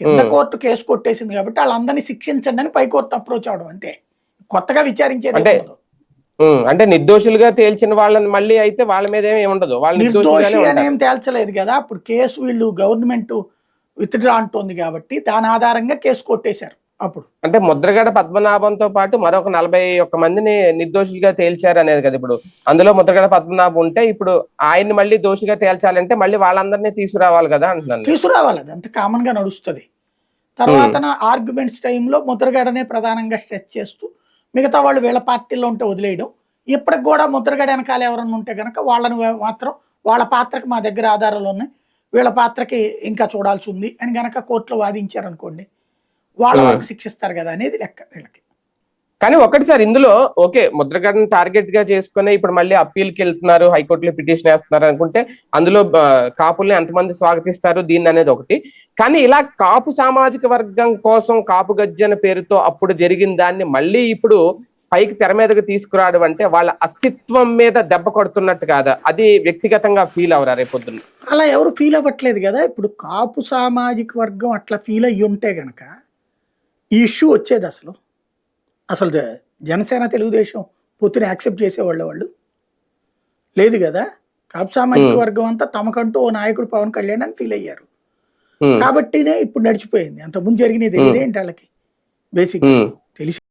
కింద. Court case కొట్టేసింది కాబట్టి వాళ్ళందరినీ శిక్షించండి అని పై కోర్టు అప్రోచ్ అవడం అంతే. కొత్తగా విచారించేది అంటే అంటే నిర్దోషులుగా తేల్చిన వాళ్ళని మళ్ళీ అయితే వాళ్ళ మీద ఏమి ఉండదు వాళ్ళు నిర్దోషి. అనేం తేల్చలేదు కదా. అప్పుడు కేసు వీళ్ళు గవర్నమెంట్ విత్డ్రా అంటోంది కాబట్టి దాని ఆధారంగా కేసు కొట్టేశారు. అప్పుడు. అంటే ముద్రగడ పద్మనాభంతో పాటు మరొక నలభై ఒక్క మందిని నిర్దోషులుగా తేల్చారు అనేది కదా ఇప్పుడు. అందులో ముద్రగడ పద్మనాభం ఉంటే ఇప్పుడు ఆయన్ని మళ్ళీ దోషిగా తేల్చాలంటే మళ్ళీ వాళ్ళందరినీ తీసుకురావాలి కదా అంటున్నాను. తీసుకురావాలి అది అంత కామన్గా నడుస్తుంది. తర్వాత ఆర్గ్యుమెంట్స్ టైంలో ముద్రగడనే ప్రధానంగా స్ట్రెచ్ చేస్తూ మిగతా వాళ్ళు వీళ్ళ పార్టీలో ఉంటే వదిలేయడం. ఇప్పటికి కూడా ముద్రగడ వెనకాల ఎవరన్నా ఉంటే కనుక వాళ్ళని మాత్రం వాళ్ళ పాత్రకి మా దగ్గర ఆధారాలు ఉన్నాయి. వీళ్ళ పాత్రకి ఇంకా చూడాల్సి ఉంది అని గనక కోర్టులో వాదించారనుకోండి వాళ్ళ. వరకు శిక్షిస్తారు కదా అనేది లెక్క వీళ్ళకి. కానీ ఒకటి సార్ ఇందులో ఓకే ముద్రగడని టార్గెట్గా చేసుకుని ఇప్పుడు మళ్ళీ అప్పీల్కి వెళ్తున్నారు హైకోర్టులో పిటిషన్ వేస్తున్నారు అనుకుంటే అందులో కాపుల్ని ఎంతమంది స్వాగతిస్తారు దీన్ని అనేది ఒకటి. కానీ ఇలా కాపు సామాజిక వర్గం కోసం కాపు గజ్జన పేరుతో అప్పుడు జరిగిన దాన్ని మళ్ళీ ఇప్పుడు పైకి తెర మీదకి తీసుకురావడం అంటే వాళ్ళ అస్తిత్వం మీద దెబ్బ కొడుతున్నట్టు కాదా? అది వ్యక్తిగతంగా ఫీల్ అవరా రేపొద్దున అలా ఎవరు ఫీల్ అవ్వట్లేదు కదా. ఇప్పుడు కాపు సామాజిక వర్గం అట్లా ఫీల్ అయ్యి ఉంటే గనక ఈ ఇష్యూ వచ్చేది అసలు. అసలు జనసేన తెలుగుదేశం పొత్తుని యాక్సెప్ట్ చేసేవాళ్ళు వాళ్ళు. లేదు కదా? కాపు సామాజిక. వర్గం అంతా తమకంటూ ఓ నాయకుడు పవన్ కళ్యాణ్ అని ఫీల్ అయ్యారు. కాబట్టినే ఇప్పుడు నడిచిపోయింది. అంతకుముందు జరిగినది తెలియదు ఏంటి వాళ్ళకి? బేసిక్. తెలిసి